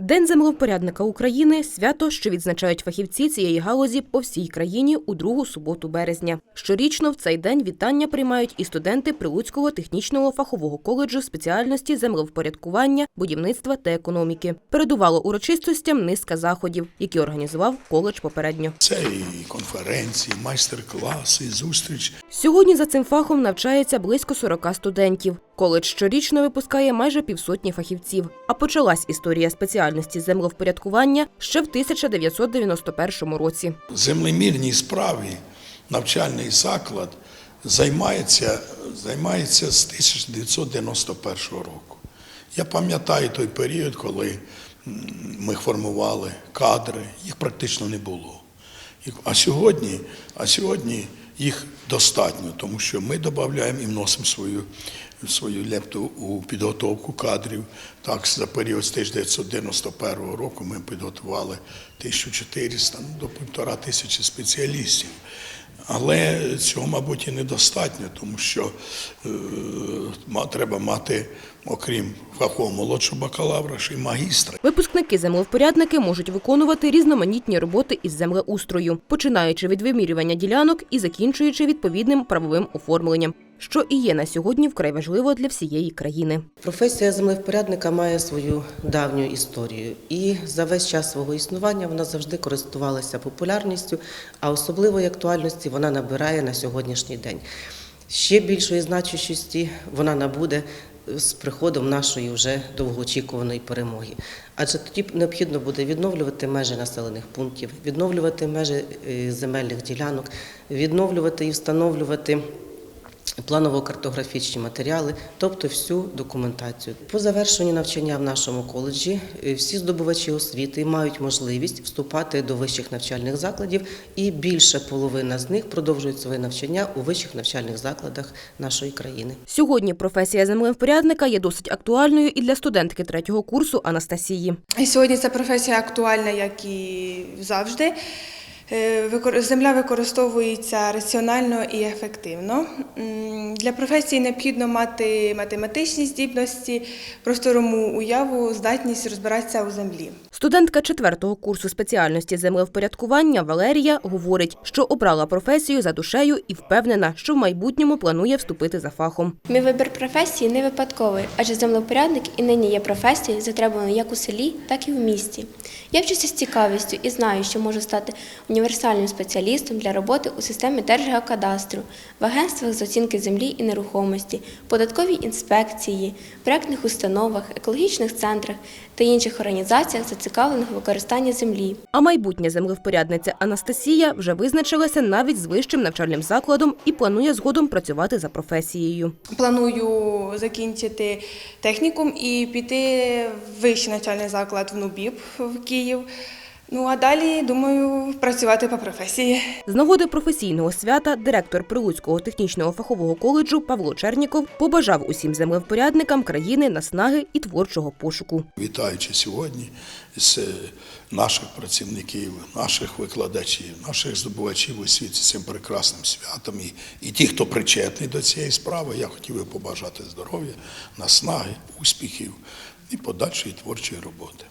День землевпорядника України свято, що відзначають фахівці цієї галузі по всій країні у другу суботу березня. Щорічно в цей день вітання приймають і студенти Прилуцького технічного фахового коледжу спеціальності землевпорядкування, будівництва та економіки. Передувало урочистостям низка заходів, які організував коледж попередньо. Це і конференції, майстер-класи, зустріч. Сьогодні за цим фахом навчається близько 40 студентів. Коледж щорічно випускає майже півсотні фахівців. А почалась історія спеціальності землевпорядкування ще в 1991 році. Землемірній справі навчальний заклад займається, займається з 1991 року. Я пам'ятаю той період, коли ми формували кадри, їх практично не було. А сьогодні, а сьогодні їх достатньо, тому що ми додаємо і вносимо свою, свою лепту у підготовку кадрів. Так, за період з 1991 року ми підготували 1400 ну, до півтора тисячі спеціалістів. Але цього, мабуть, і недостатньо, тому що е, треба мати, окрім фахового молодшого бакалавра, ще й магістра. Випускники землевпорядники можуть виконувати різноманітні роботи із землеустрою, починаючи від вимірювання ділянок і закінчуючи відповідним правовим оформленням, що і є на сьогодні вкрай важливо для всієї країни. Професія землевпорядника має свою давню історію, і за весь час свого існування вона завжди користувалася популярністю, а особливої актуальності вона набирає на сьогоднішній день. Ще більшої значущості вона набуде з приходом нашої вже довгоочікуваної перемоги. Адже тоді необхідно буде відновлювати межі населених пунктів, відновлювати межі е, земельних ділянок, відновлювати і встановлювати планово-картографічні матеріали, тобто всю документацію. По завершенню навчання в нашому коледжі е, всі здобувачі освіти мають можливість вступати до вищих навчальних закладів, і більше половина з них продовжують своє навчання у вищих навчальних закладах нашої країни. Сьогодні професія землевпорядника є досить актуальною і для студентки третього курсу Анастасії. Сьогодні ця професія актуальна, як і завжди. Е, Земля використовується раціонально і ефективно. Для професії необхідно мати математичні здібності, просторому уяву, здатність розбиратися у землі. Студентка четвертого курсу спеціальності землевпорядкування Валерія говорить, що обрала професію за душею і впевнена, що в майбутньому планує вступити за фахом. Мій вибір професії не випадковий, адже землепорядник і нині є професією, затребуваною як у селі, так і в місті. Я вчуся з цікавістю і знаю, що можу стати універсальним спеціалістом для роботи у системі Держгеокадастру, в агентствах з оцінки землі і нерухомості, податковій інспекції, проектних установах, екологічних центрах та інших організаціях, зацікавлених в використанні землі. А майбутня землевпорядниця Анастасія вже визначилася навіть з вищим навчальним закладом і планує згодом працювати за професією. Планую закінчити технікум і піти в вищий навчальний заклад в НУБІП в Київ. Ну а далі думаю працювати по професії. З нагоди професійного свята директор Прилуцького технічного фахового коледжу Павло Черніков побажав усім землевпорядникам країни наснаги і творчого пошуку. Вітаючи сьогодні з наших працівників, наших викладачів, наших здобувачів освіти з цим прекрасним святом і, і ті, хто причетний до цієї справи, я хотів би побажати здоров'я, наснаги, успіхів і подальшої творчої роботи.